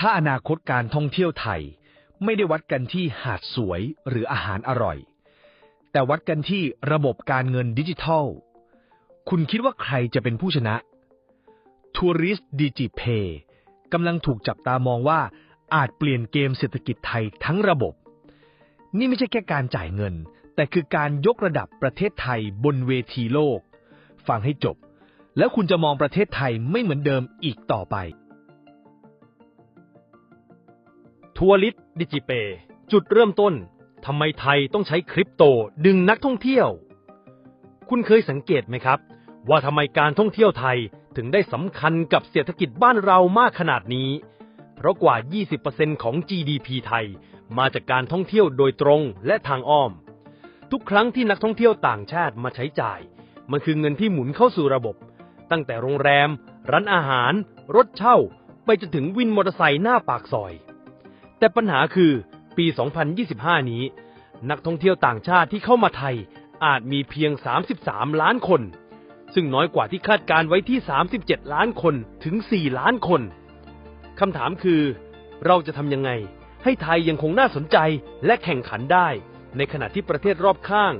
ถ้าอนาคตการท่องเที่ยวไทย ไม่ได้วัดกันที่หาดสวยหรืออาหารอร่อย แต่วัดกันที่ระบบการเงินดิจิทัล คุณคิดว่าใครจะเป็นผู้ชนะ Tourist DigiPay กำลังถูกจับตามองว่าอาจเปลี่ยนเกมเศรษฐกิจไทยทั้งระบบ นี่ไม่ใช่แค่การจ่ายเงิน แต่คือการยกระดับประเทศไทยบนเวทีโลก ฟังให้จบ แล้วคุณจะมองประเทศไทยไม่เหมือนเดิมอีกต่อไป ทัวริสดิจิเป จุดเริ่มต้นทำไมไทยต้องใช้คริปโตดึงนักท่องเที่ยว คุณเคยสังเกตไหมครับ ว่าทำไมการท่องเที่ยวไทยถึงได้สำคัญกับเศรษฐกิจบ้านเรามากขนาดนี้ เพราะกว่า 20%ของ GDP ไทยมาจากการท่องเที่ยวโดยตรงและทางอ้อม ทุกครั้งที่นักท่องเที่ยวต่างชาติมาใช้จ่าย มันคือเงินที่หมุนเข้าสู่ระบบ ตั้งแต่โรงแรม ร้านอาหาร รถเช่า ไปจนถึงวินมอเตอร์ไซค์หน้าปากซอย แต่ปัญหาคือปี 2025 นี้ นักท่องเที่ยวต่างชาติที่เข้ามาไทยอาจมีเพียง 33 ล้านคน ซึ่งน้อยกว่าที่คาดการไว้ที่ 37 ล้านคนถึง 4 ล้านคนคำถามคือ เราจะทำยังไง ให้ไทยยังคงน่าสนใจและแข่งขันได้ ในขณะที่ประเทศรอบข้าง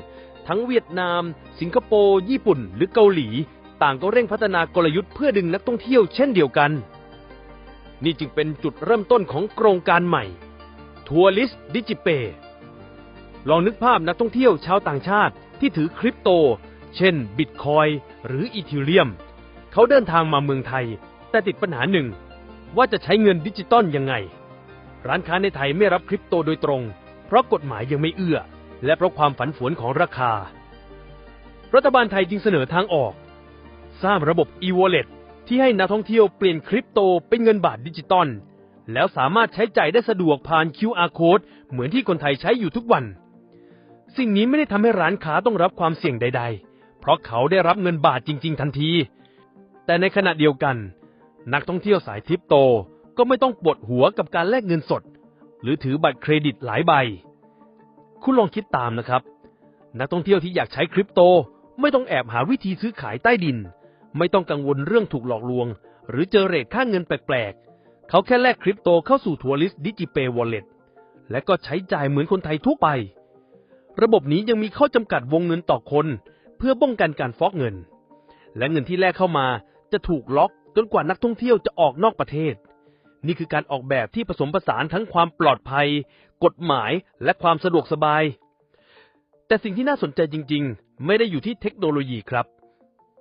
ทั้งเวียดนาม สิงคโปร์ ญี่ปุ่น หรือเกาหลี ต่างก็เร่งพัฒนากลยุทธ์เพื่อดึงนักท่องเที่ยวเช่นเดียวกัน นี่จึงเป็นจุดเริ่มต้นของโครงการใหม่ทัวริสดิจิเปลองนึกภาพนักท่องเที่ยวชาวต่างชาติที่ถือคริปโต เช่นบิตคอยหรืออีทิเรียม เขาเดินทางมาเมืองไทย แต่ติดปัญหาหนึ่ง ว่าจะใช้เงินดิจิตอลยังไง ร้านค้าในไทยไม่รับคริปโตโดยตรง เพราะกฎหมายยังไม่เอื้อ และเพราะความผันผวนของราคา รัฐบาลไทยจึงเสนอทางออก สร้างระบบ e-wallet ที่ให้นักท่องเที่ยวเปลี่ยนคริปโตเป็นเงินบาทดิจิตอลแล้วสามารถใช้จ่ายได้สะดวกผ่าน QR code เหมือนที่คนไทยใช้อยู่ทุกวัน สิ่งนี้ไม่ได้ทำให้ร้านค้าต้องรับความเสี่ยงใด ๆ เพราะเขาได้รับเงินบาทจริง ๆ ทันที แต่ในขณะเดียวกัน นักท่องเที่ยวสายทริปโตก็ไม่ต้องปวดหัวกับการแลกเงินสด หรือถือบัตรเครดิตหลายใบ คุณลองคิดตามนะครับ นักท่องเที่ยวที่อยากใช้คริปโต ไม่ต้องแอบหาวิธีซื้อขายใต้ดิน ไม่ต้องกังวลเรื่องถูกหลอกลวง หรือเจอเรทค่าเงินแปลกๆ เขาแค่แลกคริปโตเข้าสู่ทัวริสดิจิเปย์วอลเล็ตและก็ใช้จ่ายเหมือนคนไทยทั่วไป ระบบนี้ยังมีข้อจำกัดวงเงินต่อคน เพื่อป้องกันการฟอกเงิน และเงินที่แลกเข้ามาจะถูกล็อกจนกว่านักท่องเที่ยวจะออกนอกประเทศ นี่คือการออกแบบที่ผสมผสานทั้งความปลอดภัย กฎหมายและความสะดวกสบาย แต่สิ่งที่น่าสนใจจริง ๆ ไม่ได้อยู่ที่เทคโนโลยีครับ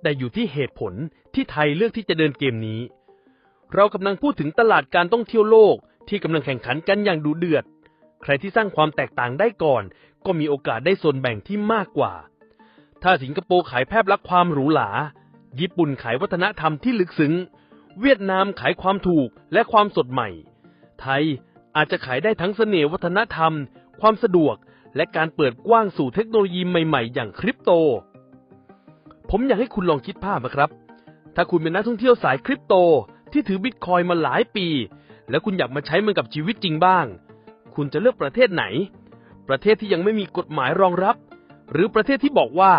แต่อยู่ที่เหตุผลที่ไทยเลือกที่จะเดินเกมนี้ เรากำลังพูดถึงตลาดการท่องเที่ยวโลกที่กำลังแข่งขันกันอย่างดุเดือด ใครที่สร้างความแตกต่างได้ก่อน ก็มีโอกาสได้ส่วนแบ่งที่มากกว่า ถ้าสิงคโปร์ขายแพร่ลักษณ์ความหรูหรา ญี่ปุ่นขายวัฒนธรรมที่ลึกซึ้ง เวียดนามขายความถูกและความสดใหม่ ไทยอาจจะขายได้ทั้งเสน่ห์วัฒนธรรม ความสะดวก และการเปิดกว้างสู่เทคโนโลยีใหม่ ๆ อย่างคริปโต ผมอยากให้คุณลองคิดภาพนะครับ ถ้าคุณเป็นนักท่องเที่ยวสายคริปโตที่ถือบิตคอยน์มาหลายปี แล้วคุณอยากมาใช้มันกับชีวิตจริงบ้าง คุณจะเลือกประเทศไหน ประเทศที่ยังไม่มีกฎหมายรองรับ หรือประเทศที่บอกว่า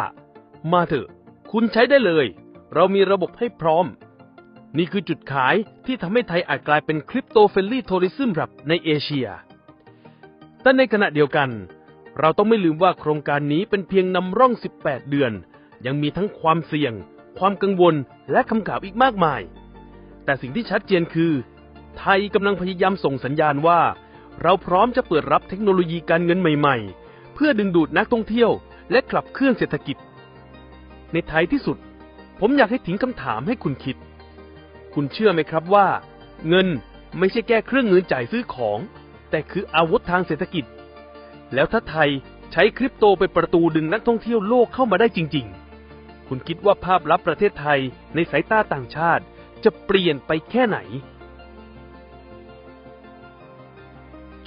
มาเถอะ คุณใช้ได้เลย เรามีระบบให้พร้อม นี่คือจุดขายที่ทำให้ไทยอาจกลายเป็นคริปโตเฟลลี่ทัวริซึมรับในเอเชีย แต่ในขณะเดียวกัน เราต้องไม่ลืมว่าโครงการนี้เป็นเพียงนำร่อง 18 เดือน ยังมีทั้งความเสี่ยง ความกังวลและคำกล่าวอีกมากมาย แต่สิ่งที่ชัดเจนคือ ไทยกำลังพยายามส่งสัญญาณว่า เราพร้อมจะเปิดรับเทคโนโลยีการเงินใหม่ๆ เพื่อดึงดูดนักท่องเที่ยว และขับเคลื่อนเศรษฐกิจ ในท้ายที่สุด ผมอยากให้ทิ้งคำถามให้คุณคิด คุณเชื่อไหมครับว่า เงินไม่ใช่แก้เครื่องเงินจ่ายซื้อของ แต่คืออาวุธทางเศรษฐกิจ แล้วถ้าไทยใช้คริปโตเป็นประตูดึงนักท่องเที่ยวโลกเข้ามาได้จริง ๆ คุณคิดว่าภาพลับประเทศไทยในสายตาต่างชาติจะเปลี่ยนไปแค่ไหน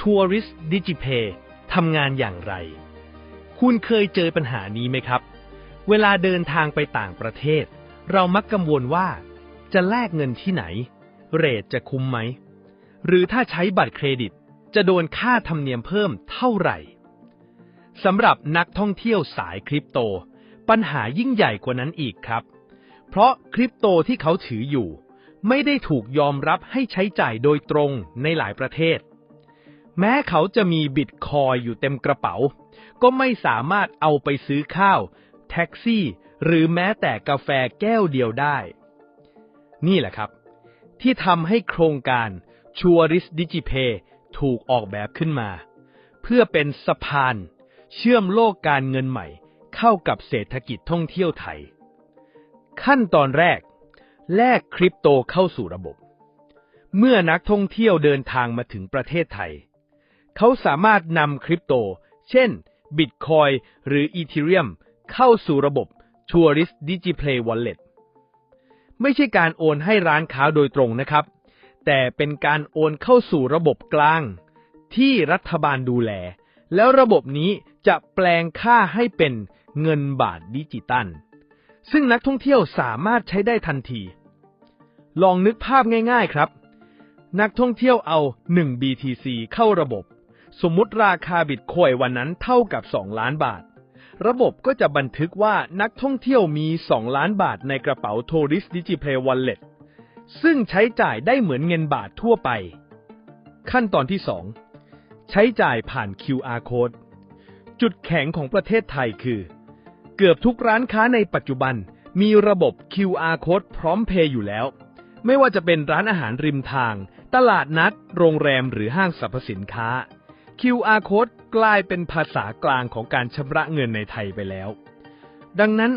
Tourist DigiPay ทำงานอย่างไร คุณเคยเจอปัญหานี้ไหมครับ เวลาเดินทางไปต่างประเทศ เรามักกังวลว่า จะแลกเงินที่ไหน เรทจะคุ้มไหม หรือถ้าใช้บัตรเครดิต จะโดนค่าธรรมเนียมเพิ่มเท่าไหร่สำหรับนักท่องเที่ยวสายคริปโต ปัญหายิ่งใหญ่กว่านั้นอีกครับ เพราะคริปโตที่เขาถืออยู่ ไม่ได้ถูกยอมรับให้ใช้จ่ายโดยตรงในหลายประเทศ แม้เขาจะมีบิตคอยอยู่เต็มกระเป๋า ก็ไม่สามารถเอาไปซื้อข้าว แท็กซี่ หรือแม้แต่กาแฟแก้วเดียวได้ นี่แหละครับ ที่ทำให้โครงการชัวริสดิจิเพถูกออกแบบขึ้นมา เพื่อเป็นสะพาน เชื่อมโลกการเงินใหม่ เข้ากับเศรษฐกิจท่องเที่ยวไทย ขั้นตอนแรก แลกคริปโตเข้าสู่ระบบ เมื่อนักท่องเที่ยวเดินทางมาถึงประเทศไทย เขาสามารถนำคริปโต เช่น บิตคอยหรืออีเทเรียม เข้าสู่ระบบ Tourist DigiPlay Wallet ไม่ใช่การโอนให้ร้านค้าโดยตรงนะครับ แต่เป็นการโอนเข้าสู่ระบบกลาง ที่รัฐบาลดูแล แล้วระบบนี้จะแปลงค่าให้เป็น เงินบาทดิจิตัล ซึ่งนักท่องเที่ยวสามารถใช้ได้ทันที ลองนึกภาพง่าย ๆครับ นักท่องเที่ยวเอา 1 BTC เข้าระบบ สมมุติราคาบิตคอยวันนั้นเท่ากับ 2 ล้านบาท ระบบก็จะบันทึกว่านักท่องเที่ยวมี 2 ล้านบาทในกระเป๋า Tourist DigiPay Wallet ซึ่งใช้จ่ายได้เหมือนเงินบาททั่วไป ขั้นตอนที่ 2 ใช้จ่ายผ่าน QR Code จุดแข็งของประเทศไทยคือ เกือบทุกร้านค้าในปัจจุบัน มีระบบ QR Code พร้อมเพย์อยู่แล้ว ไม่ว่าจะเป็นร้านอาหารริมทาง ตลาดนัด โรงแรมหรือห้างสรรพสินค้า QR Code กลายเป็นภาษากลางของการชำระเงินในไทยไปแล้ว ดังนั้น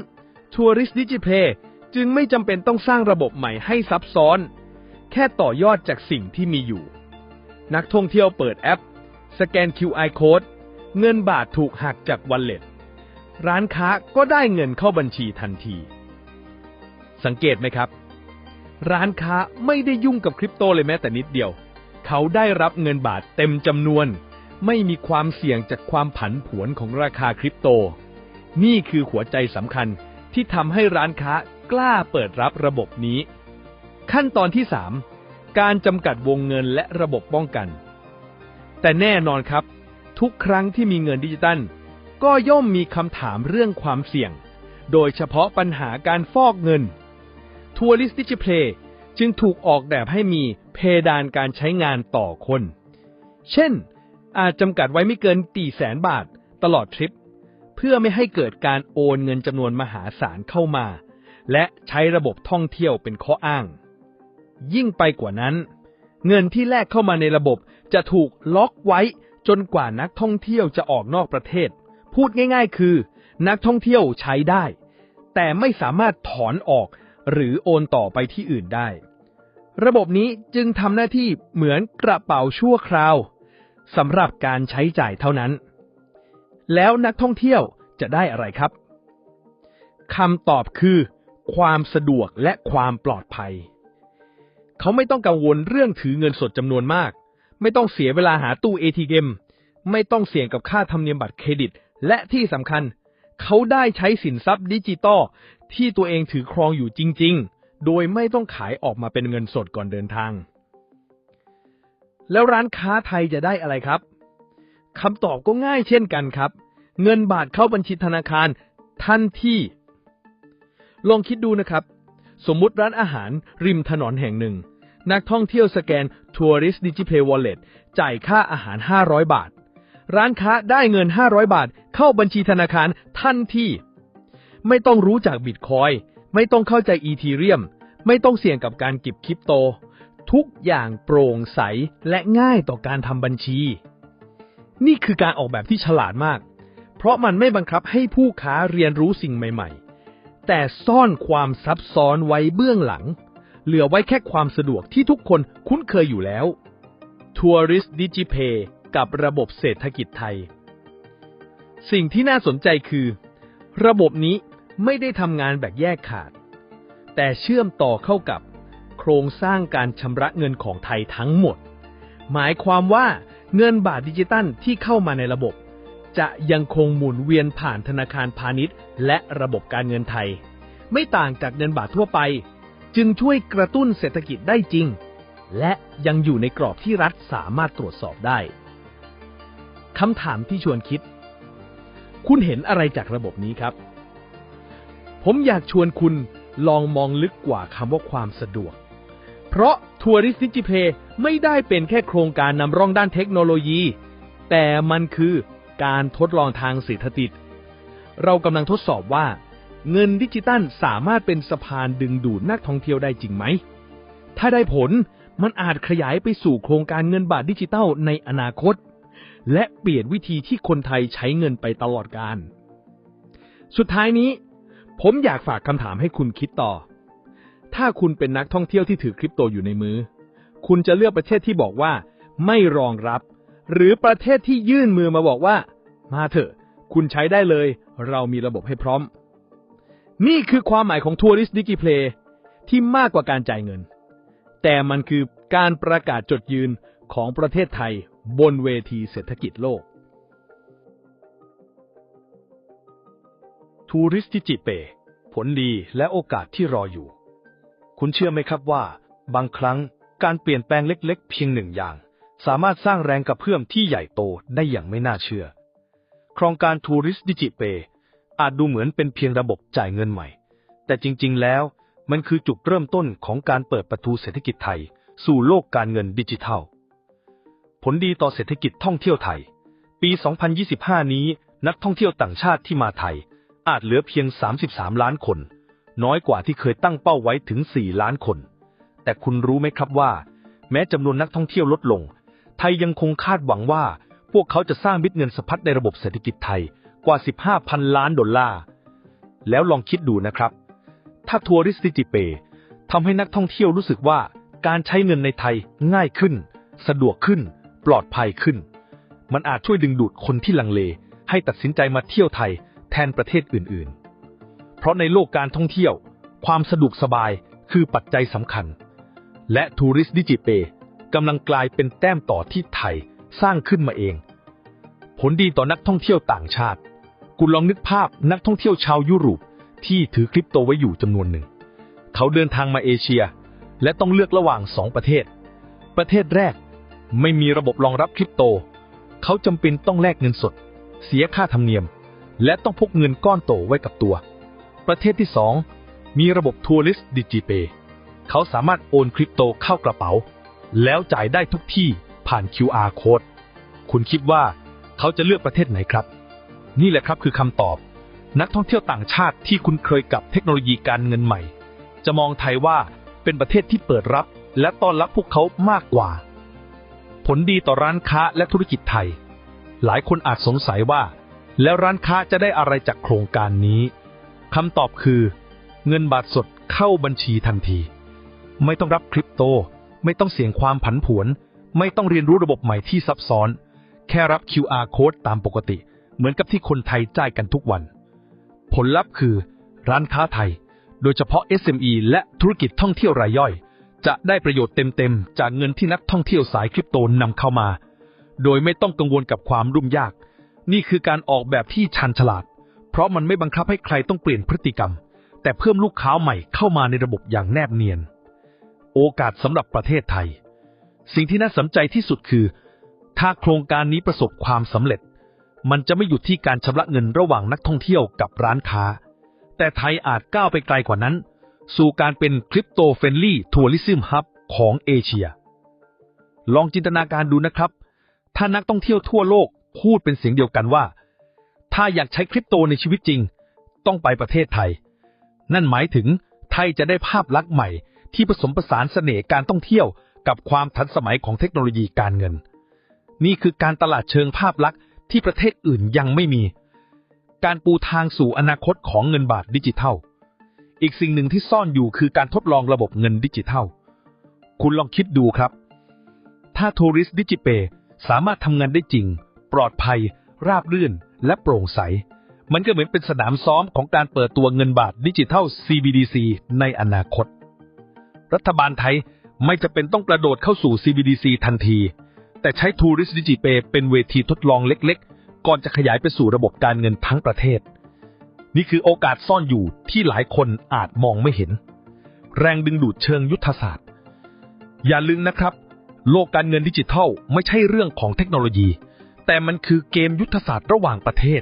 Tourist DigiPay จึงไม่จำเป็นต้องสร้างระบบใหม่ให้ซับซ้อน แค่ต่อยอดจากสิ่งที่มีอยู่ นักท่องเที่ยวเปิดแอป สแกน QR Code เงินบาทถูกหักจากวันเล็ต ร้านค้าก็ได้เงินเข้าบัญชีทันที สังเกตไหมครับ ร้านค้าไม่ได้ยุ่งกับคริปโตเลยแม้แต่นิดเดียว เขาได้รับเงินบาทเต็มจำนวน ไม่มีความเสี่ยงจากความผันผวนของราคาคริปโต นี่คือหัวใจสำคัญที่ทำให้ร้านค้ากล้าเปิดรับระบบนี้ ขั้นตอนที่ 3 การจำกัดวงเงินและระบบป้องกัน แต่แน่นอนครับ ทุกครั้งที่มีเงินดิจิตัล ก็ย่อมมีคำถามเรื่องความเสี่ยง โดยเฉพาะปัญหาการฟอกเงินทัวริสติจิเพลจึงถูกออกแบบให้มีเพดานการใช้งานต่อคน เช่น อาจจำกัดไว้ไม่เกินตีแสนบาทตลอดทริป เพื่อไม่ให้เกิดการโอนเงินจำนวนมหาศาลเข้ามา และใช้ระบบท่องเที่ยวเป็นข้ออ้าง ยิ่งไปกว่านั้น เงินที่แลกเข้ามาในระบบจะถูกล็อกไว้จนกว่านักท่องเที่ยวจะออกนอกประเทศ พูดง่าย ๆ คือ นักท่องเที่ยวใช้ได้ แต่ไม่สามารถถอนออกหรือโอนต่อไปที่อื่นได้ ระบบนี้จึงทำหน้าที่เหมือนกระเป๋าชั่วคราวสำหรับการใช้จ่ายเท่านั้น แล้วนักท่องเที่ยวจะได้อะไรครับคำตอบคือ ความสะดวกและความปลอดภัย เขาไม่ต้องกังวลเรื่องถือเงินสดจำนวนมาก ไม่ต้องเสียเวลาหาตู้ ATM ไม่ต้องเสี่ยงกับค่าธรรมเนียมบัตรเครดิต และที่สำคัญ เขาได้ใช้สินทรัพย์ดิจิตอลที่ตัวเองถือครองอยู่จริง ๆ โดยไม่ต้องขายออกมาเป็นเงินสดก่อนเดินทาง แล้วร้านค้าไทยจะได้อะไรครับคำตอบก็ง่ายเช่นกันครับ เงินบาทเข้าบัญชีธนาคารทันทีลองคิดดูนะครับ สมมุติร้านอาหารริมถนนแห่งหนึ่ง นักท่องเที่ยวสแกน Tourist DigiPay Wallet จ่ายค่าอาหาร 500 บาท ร้านค้าได้เงิน 500 บาท เข้าบัญชีธนาคารทันทีไม่ต้องรู้จักบิตคอย ไม่ต้องเข้าใจอีทีเรียม ไม่ต้องเสี่ยงกับการเก็บคริปโต ทุกอย่างโปร่งใสและง่ายต่อการทำบัญชี นี่คือการออกแบบที่ฉลาดมาก เพราะมันไม่บังคับให้ผู้ค้าเรียนรู้สิ่งใหม่ ๆ แต่ซ่อนความซับซ้อนไว้เบื้องหลัง เหลือไว้แค่ความสะดวกที่ทุกคนคุ้นเคยอยู่แล้ว Tourist DigiPay กับระบบเศรษฐกิจไทย สิ่งที่น่าสนใจคือ ระบบนี้ไม่ได้ทำงานแบบแยกขาด แต่เชื่อมต่อเข้ากับโครงสร้างการชำระเงินของไทยทั้งหมด หมายความว่าเงินบาทดิจิตัลที่เข้ามาในระบบ จะยังคงหมุนเวียนผ่านธนาคารพาณิชย์ และระบบการเงินไทย ไม่ต่างจากเงินบาททั่วไป จึงช่วยกระตุ้นเศรษฐกิจได้จริง และยังอยู่ในกรอบที่รัฐสามารถตรวจสอบได้ คำถามที่ชวนคิด คุณเห็นอะไรจากระบบนี้ครับ ผมอยากชวนคุณลองมองลึกกว่าคำว่าความสะดวก เพราะทัวริส t ดิจิเพยไม่ได้เป็นแค่โครงการนำร่องด้านเทคโนโลยี แต่มันคือการทดลองทางเศรษฐกิจ เรากำลังทดสอบว่า เงินดิจิตัลสามารถเป็นสะพานดึงดูดนักท่องเที่ยวได้จริงไหม ถ้าได้ผลมันอาจขยายไปสู่โครงการเงินบาทดิจิตัลในอนาคต และเปลี่ยนวิธีที่คนไทยใช้เงินไปตลอดกาลสุดท้ายนี้ ผมอยากฝากคำถามให้คุณคิดต่อ ถ้าคุณเป็นนักท่องเที่ยวที่ถือคริปโตอยู่ในมือ คุณจะเลือกประเทศที่บอกว่า ไม่รองรับ หรือประเทศที่ยื่นมือมาบอกว่า มาเถอะ คุณใช้ได้เลย เรามีระบบให้พร้อม นี่คือความหมายของทัวริสดิจิเพลที่มากกว่าการจ่ายเงิน แต่มันคือการประกาศจดยืน ของประเทศไทยบนเวทีเศรษฐกิจโลก ทูริสติจิเป ผลดีและโอกาสที่รออยู่ คุณเชื่อไหมครับว่า บางครั้งการเปลี่ยนแปลงเล็กๆ เพียงหนึ่งอย่าง สามารถสร้างแรงกระเพื่อมที่ใหญ่โตได้อย่างไม่น่าเชื่อ โครงการทูริสดิจิเป อาจดูเหมือนเป็นเพียงระบบจ่ายเงินใหม่ แต่จริง ๆ แล้วมันคือจุดเริ่มต้นของการเปิดประตูเศรษฐกิจไทย สู่โลกการเงินดิจิทัล ผลดีต่อเศรษฐกิจท่องเที่ยวไทย ปี 2025 นี้นักท่องเที่ยวต่างชาติที่มาไทย อาจเหลือเพียง 33 ล้านคน น้อยกว่าที่เคยตั้งเป้าไว้ถึง 4 ล้านคน แต่คุณรู้ไหมครับว่า แม้จำนวนนักท่องเที่ยวลดลง ไทยยังคงคาดหวังว่า พวกเขาจะสร้างมิตรเงินสะพัดในระบบเศรษฐกิจไทยกว่า 15พันล้านดอลลาร์ แล้วลองคิดดูนะครับ ถ้าทัวริสติจิเปทำให้นักท่องเที่ยวรู้สึกว่าการใช้เงินในไทยง่ายขึ้น สะดวกขึ้น ปลอดภัยขึ้น มันอาจช่วยดึงดูดคนที่ลังเล ให้ตัดสินใจมาเที่ยวไทยแทนประเทศอื่นๆ เพราะในโลกการท่องเที่ยว ความสะดวกสบายคือปัจจัยสำคัญ และทัวริสดิจิเปกำลังกลายเป็นแต้มต่อที่ไทยสร้างขึ้นมาเอง ผลดีต่อนักท่องเที่ยวต่างชาติ คุณลองนึกภาพนักท่องเที่ยวชาวยุโรปที่ถือคริปโตไว้อยู่จำนวนหนึ่ง เขาเดินทางมาเอเชีย และต้องเลือกระหว่างสองประเทศ ประเทศแรก ไม่มีระบบรองรับคริปโต เขาจำเป็นต้องแลกเงินสด เสียค่าธรรมเนียม และต้องพกเงินก้อนโตไว้กับตัว ประเทศที่สองมีระบบทัวริสดิจิเปเขาสามารถโอนคริปโตเข้ากระเป๋า แล้วจ่ายได้ทุกที่ผ่าน QR code คุณคิดว่าเขาจะเลือกประเทศไหนครับ นี่แหละครับคือคำตอบ นักท่องเที่ยวต่างชาติที่คุ้นเคยกับเทคโนโลยีการเงินใหม่ จะมองไทยว่าเป็นประเทศที่เปิดรับ และต้อนรับพวกเขามากกว่า ผลดีต่อร้านค้าและธุรกิจไทย หลายคนอาจสงสัยว่า แล้วร้านค้าจะได้อะไรจากโครงการนี้คำตอบคือ เงินบาทสดเข้าบัญชีทันที ไม่ต้องรับคริปโต ไม่ต้องเสี่ยงความผันผวน ไม่ต้องเรียนรู้ระบบใหม่ที่ซับซ้อน แค่รับ QR code ตามปกติ เหมือนกับที่คนไทยจ่ายกันทุกวัน ผลลัพธ์คือ ร้านค้าไทย โดยเฉพาะ SME และธุรกิจท่องเที่ยวรายย่อย จะได้ประโยชน์เต็มๆ จากเงินที่นักท่องเที่ยวสายคริปโตนำเข้ามา โดยไม่ต้องกังวลกับความรุ่มยาก นี่คือการออกแบบที่ชันฉลาด เพราะมันไม่บังคับให้ใครต้องเปลี่ยนพฤติกรรม แต่เพิ่มลูกค้าใหม่เข้ามาในระบบอย่างแนบเนียน โอกาสสำหรับประเทศไทย สิ่งที่น่าสนใจที่สุดคือ ถ้าโครงการนี้ประสบความสำเร็จ มันจะไม่หยุดที่การชำระเงินระหว่างนักท่องเที่ยวกับร้านค้า แต่ไทยอาจก้าวไปไกลกว่านั้น สู่การเป็นคริปโตเฟนลี่ทัวริซึมฮับของเอเชีย ลองจินตนาการดูนะครับ ถ้านักท่องเที่ยวทั่วโลกพูดเป็นเสียงเดียวกันว่า ถ้าอยากใช้คริปโตในชีวิตจริง ต้องไปประเทศไทย นั่นหมายถึงไทยจะได้ภาพลักษณ์ใหม่ ที่ผสมผสานเสน่ห์การท่องเที่ยวกับความทันสมัยของเทคโนโลยีการเงิน นี่คือการตลาดเชิงภาพลักษณ์ที่ประเทศอื่นยังไม่มี การปูทางสู่อนาคตของเงินบาทดิจิทัล อีกสิ่งหนึ่งที่ซ่อนอยู่คือการทดลองระบบเงินดิจิทัล คุณลองคิดดูครับ ถ้าทัวริสดิจิเปสามารถทำงานได้จริง ปลอดภัย ราบรื่น และโปร่งใส มันก็เหมือนเป็นสนามซ้อมของการเปิดตัวเงินบาทดิจิทัล CBDC ในอนาคต รัฐบาลไทยไม่จะเป็นต้องกระโดดเข้าสู่ CBDC ทันที แต่ใช้ทัวริสดิจิเปเป็นเวทีทดลองเล็กๆ ก่อนจะขยายไปสู่ระบบการเงินทั้งประเทศ นี่คือโอกาสซ่อนอยู่ที่หลายคนอาจมองไม่เห็น แรงดึงดูดเชิงยุทธศาสตร์ อย่าลืมนะครับ โลกการเงินดิจิทัลไม่ใช่เรื่องของเทคโนโลยี แต่มันคือเกมยุทธศาสตร์ระหว่างประเทศ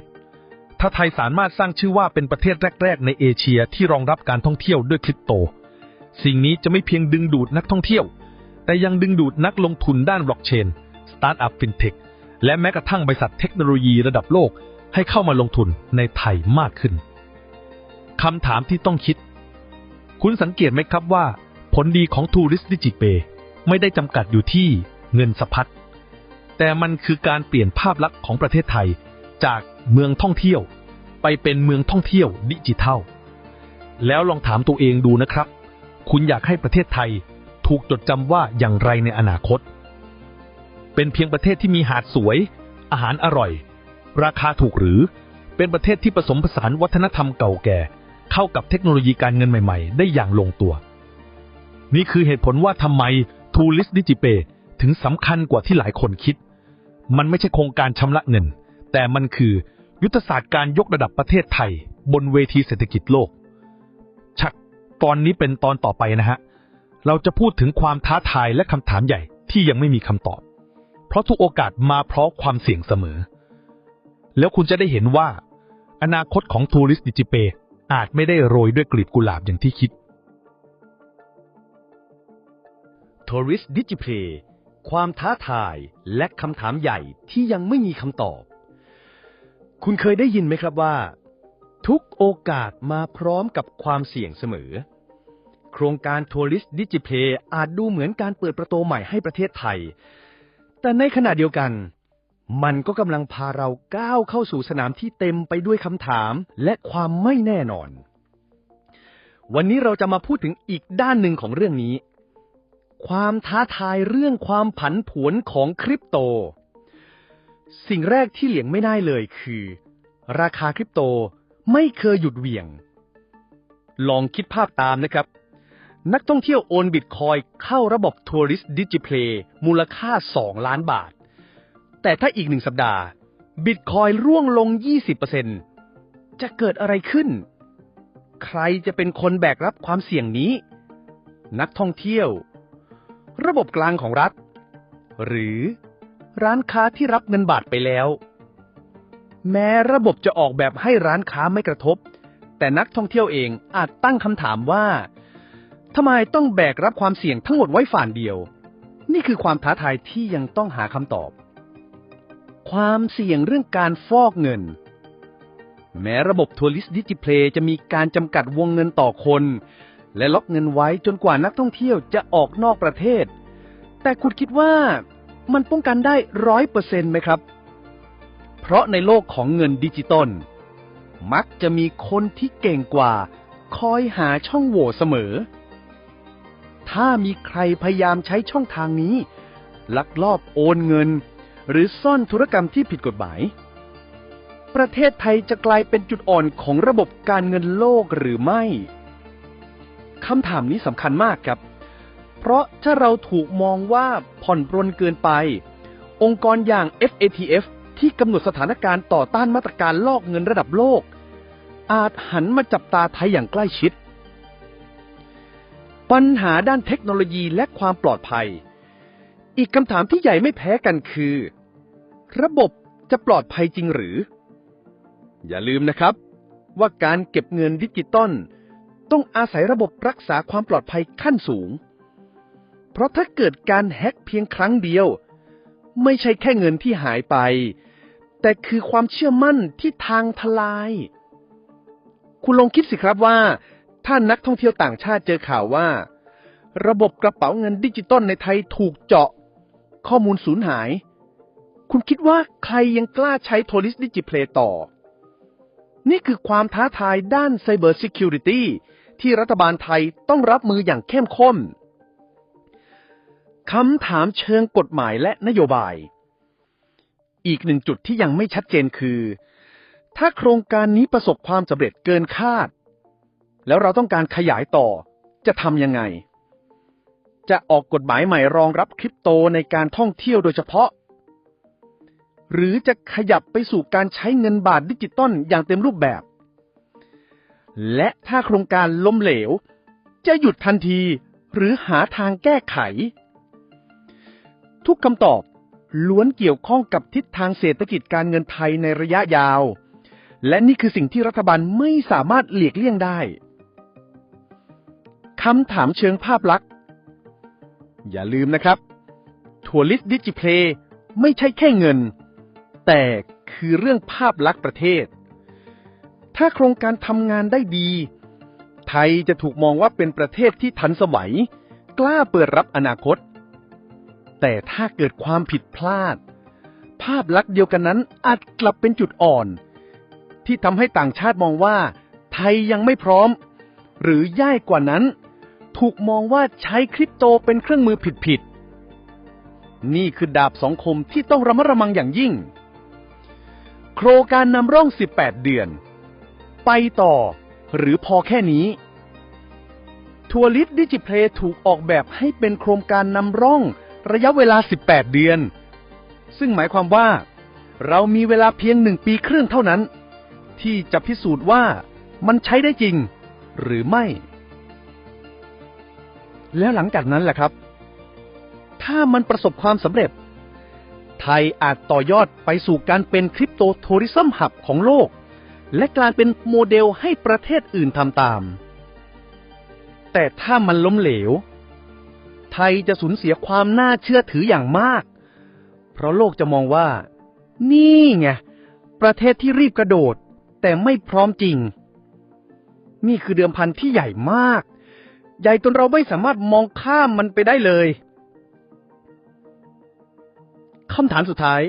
ถ้าไทยสามารถสร้างชื่อว่าเป็นประเทศแรก ๆ ในเอเชียที่รองรับการท่องเที่ยวด้วยคริปโต สิ่งนี้จะไม่เพียงดึงดูดนักท่องเที่ยว แต่ยังดึงดูดนักลงทุนด้านบล็อกเชนสตาร์ทอัพฟินเทคและแม้กระทั่งบริษัทเทคโนโลยีระดับโลก ให้เข้ามาลงทุนในไทยมากขึ้นคำถามที่ต้องคิด คุณสังเกตไหมครับว่า ผลดีของทูริสดิจิเปไม่ได้จำกัดอยู่ที่เงินสะพัด แต่มันคือการเปลี่ยนภาพลักษณ์ของประเทศไทยจากเมืองท่องเที่ยว ไปเป็นเมืองท่องเที่ยวดิจิทัล แล้วลองถามตัวเองดูนะครับ คุณอยากให้ประเทศไทยถูกจดจำว่าอย่างไรในอนาคต เป็นเพียงประเทศที่มีหาดสวย อาหารอร่อย ราคาถูกหรือ เป็นประเทศที่ผสมผสานวัฒนธรรมเก่าแก่ เข้ากับเทคโนโลยีการเงินใหม่ๆ ได้อย่างลงตัว นี่คือเหตุผลว่าทำไม t o u r i s t Digipay ถึงสำคัญกว่าที่หลายคนคิด มันไม่ใช่โครงการชำระเงิน แต่มันคือยุทธศาสตร์การยกระดับประเทศไทย บนเวทีเศรษฐกิจโลก ชักตอนนี้เป็นตอนต่อไปนะฮะ เราจะพูดถึงความท้าทายและคำถามใหญ่ที่ยังไม่มีคำตอบ เพราะทุกโอกาสมาเพราะความเสี่ยงเสมอ แล้วคุณจะได้เห็นว่า อนาคตของทูริสดิจิเป อาจไม่ได้โรยด้วยกลีบกุหลาบอย่างที่คิด Tourist Display ความท้าทายและคำถามใหญ่ที่ยังไม่มีคำตอบ คุณเคยได้ยินไหมครับว่า ทุกโอกาสมาพร้อมกับความเสี่ยงเสมอ โครงการ Tourist Display อาจดูเหมือนการเปิดประตูใหม่ให้ประเทศไทย แต่ในขณะเดียวกัน มันก็กำลังพาเราก้าวเข้าสู่สนามที่เต็มไปด้วยคำถามและความไม่แน่นอน วันนี้เราจะมาพูดถึงอีกด้านหนึ่งของเรื่องนี้ ความท้าทายเรื่องความผันผวนของคริปโต สิ่งแรกที่เหลียงไม่ได้เลยคือ ราคาคริปโตไม่เคยหยุดเหวี่ยง ลองคิดภาพตามนะครับ นักท่องเที่ยวโอนบิตคอยเข้าระบบ Tourist Display มูลค่า 2 ล้านบาท แต่ถ้าอีกหนึ่งสัปดาห์บิตคอยร่วงลง 20%จะเกิดอะไรขึ้น ใครจะเป็นคนแบกรับความเสี่ยงนี้ นักท่องเที่ยว ระบบกลางของรัฐ หรือร้านค้าที่รับเงินบาทไปแล้ว แม้ระบบจะออกแบบให้ร้านค้าไม่กระทบ แต่นักท่องเที่ยวเองอาจตั้งคำถามว่าทำไมต้องแบกรับความเสี่ยงทั้งหมดไว้ฝ่านเดียว นี่คือความท้าทายที่ยังต้องหาคำตอบ ความเสี่ยงเรื่องการฟอกเงิน แม้ระบบทัวริสดิจิเพลจะมีการจำกัดวงเงินต่อคน และล็อกเงินไว้จนกว่านักท่องเที่ยวจะออกนอกประเทศ แต่คุณคิดว่ามันป้องกันได้ร้อยเปอร์เซ็นต์ไหมครับ เพราะในโลกของเงินดิจิตอลมักจะมีคนที่เก่งกว่า คอยหาช่องโหว่เสมอ ถ้ามีใครพยายามใช้ช่องทางนี้ ลักลอบโอนเงิน หรือซ่อนธุรกรรมที่ผิดกฎหมาย ประเทศไทยจะกลายเป็นจุดอ่อนของระบบการเงินโลกหรือไม่คำถามนี้สำคัญมากครับ เพราะถ้าเราถูกมองว่าผ่อนปรนเกินไป องค์กรอย่าง FATF ที่กำหนดสถานการณ์ต่อต้านมาตรการลอกเงินระดับโลก อาจหันมาจับตาไทยอย่างใกล้ชิด ปัญหาด้านเทคโนโลยีและความปลอดภัย อีกคำถามที่ใหญ่ไม่แพ้กันคือ ระบบจะปลอดภัยจริงหรือ อย่าลืมนะครับ ว่าการเก็บเงินดิจิตอลต้องอาศัยระบบรักษาความปลอดภัยขั้นสูง เพราะถ้าเกิดการแฮ็กเพียงครั้งเดียว ไม่ใช่แค่เงินที่หายไป แต่คือความเชื่อมั่นที่ทางทลาย คุณลองคิดสิครับว่า ถ้านักท่องเที่ยวต่างชาติเจอข่าวว่า ระบบกระเป๋าเงินดิจิตอลในไทยถูกเจาะ ข้อมูลสูญหาย คุณคิดว่าใครยังกล้าใช้โทริสดิจิเพลต่อ นี่คือความท้าทายด้าน Cyber Security ที่รัฐบาลไทยต้องรับมืออย่างเข้มข้น คำถามเชิงกฎหมายและนโยบาย อีกหนึ่งจุดที่ยังไม่ชัดเจนคือ ถ้าโครงการนี้ประสบความสำเร็จเกินคาด แล้วเราต้องการขยายต่อจะทำยังไง จะออกกฎหมายใหม่รองรับคริปโตในการท่องเที่ยวโดยเฉพาะ หรือจะขยับไปสู่การใช้เงินบาทดิจิตอลอย่างเต็มรูปแบบ และถ้าโครงการล้มเหลว จะหยุดทันทีหรือหาทางแก้ไข ทุกคำตอบล้วนเกี่ยวข้องกับทิศทางเศรษฐกิจการเงินไทยในระยะยาว และนี่คือสิ่งที่รัฐบาลไม่สามารถหลีกเลี่ยงได้คำถามเชิงภาพลักษณ์ อย่าลืมนะครับทัวริสดิจิเพลไม่ใช่แค่เงิน แต่คือเรื่องภาพลักษณ์ประเทศ ถ้าโครงการทำงานได้ดี ไทยจะถูกมองว่าเป็นประเทศที่ทันสมัย กล้าเปิดรับอนาคต แต่ถ้าเกิดความผิดพลาด ภาพลักษณ์เดียวกันนั้นอาจกลับเป็นจุดอ่อน ที่ทำให้ต่างชาติมองว่า ไทยยังไม่พร้อม หรือย่ายกว่านั้น ถูกมองว่าใช้คริปโตเป็นเครื่องมือผิดๆ นี่คือดาบสองคมที่ต้องระมัดระวังอย่างยิ่ง โครงการนำร่อง 18 เดือน ไปต่อหรือพอแค่นี้ ทัวริสดิจิเพลถูกออกแบบให้เป็นโครงการนำร่องระยะเวลา 18 เดือน ซึ่งหมายความว่า เรามีเวลาเพียงหนึ่งปีครึ่งเท่านั้น ที่จะพิสูจน์ว่ามันใช้ได้จริง หรือไม่ แล้วหลังจากนั้นแหละครับ ถ้ามันประสบความสำเร็จ ไทยอาจต่อยอดไปสู่การเป็นคริปโตทัวริซึมหับของโลก และกลายเป็นโมเดลให้ประเทศอื่นทำตาม แต่ถ้ามันล้มเหลว ไทยจะสูญเสียความน่าเชื่อถืออย่างมาก เพราะโลกจะมองว่า นี่ไง ประเทศที่รีบกระโดด แต่ไม่พร้อมจริง นี่คือเดิมพันที่ใหญ่มาก ใหญ่จนเราไม่สามารถมองข้ามมันไปได้เลยคำถามสุดท้าย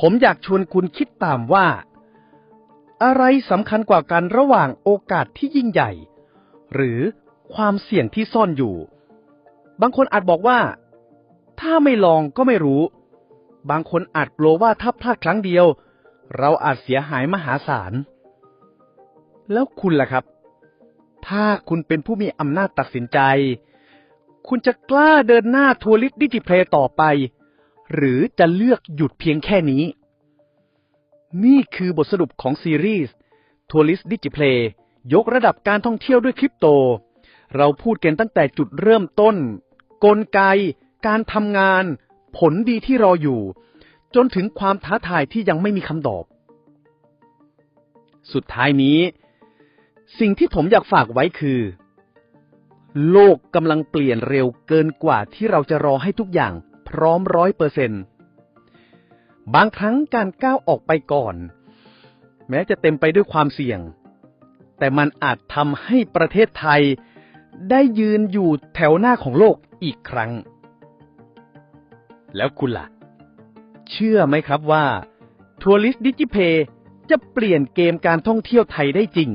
ผมอยากชวนคุณคิดตามว่า อะไรสำคัญกว่ากันระหว่างโอกาสที่ยิ่งใหญ่ หรือความเสี่ยงที่ซ่อนอยู่ บางคนอาจบอกว่า ถ้าไม่ลองก็ไม่รู้ บางคนอาจกลัวว่าถ้าพลาดครั้งเดียว เราอาจเสียหายมหาศาล แล้วคุณล่ะครับ ถ้าคุณเป็นผู้มีอำนาจตัดสินใจ คุณจะกล้าเดินหน้าทัวริสดิจิเพลต่อไป หรือจะเลือกหยุดเพียงแค่นี้ นี่คือบทสรุปของซีรีส์ทัวริสดิจิเพลยกระดับการท่องเที่ยวด้วยคริปโต เราพูดกันตั้งแต่จุดเริ่มต้น กลไก การทำงาน ผลดีที่รออยู่ จนถึงความท้าทายที่ยังไม่มีคำตอบ สุดท้ายนี้ สิ่งที่ผมอยากฝากไว้คือ โลกกำลังเปลี่ยนเร็วเกินกว่าที่เราจะรอให้ทุกอย่างพร้อมร้อยเปอร์เซ็นต์บางครั้งการก้าวออกไปก่อน แม้จะเต็มไปด้วยความเสี่ยง แต่มันอาจทำให้ประเทศไทย ได้ยืนอยู่แถวหน้าของโลกอีกครั้ง แล้วคุณล่ะ เชื่อไหมครับว่าทัวริสดิจิเพย์จะเปลี่ยนเกมการท่องเที่ยวไทยได้จริง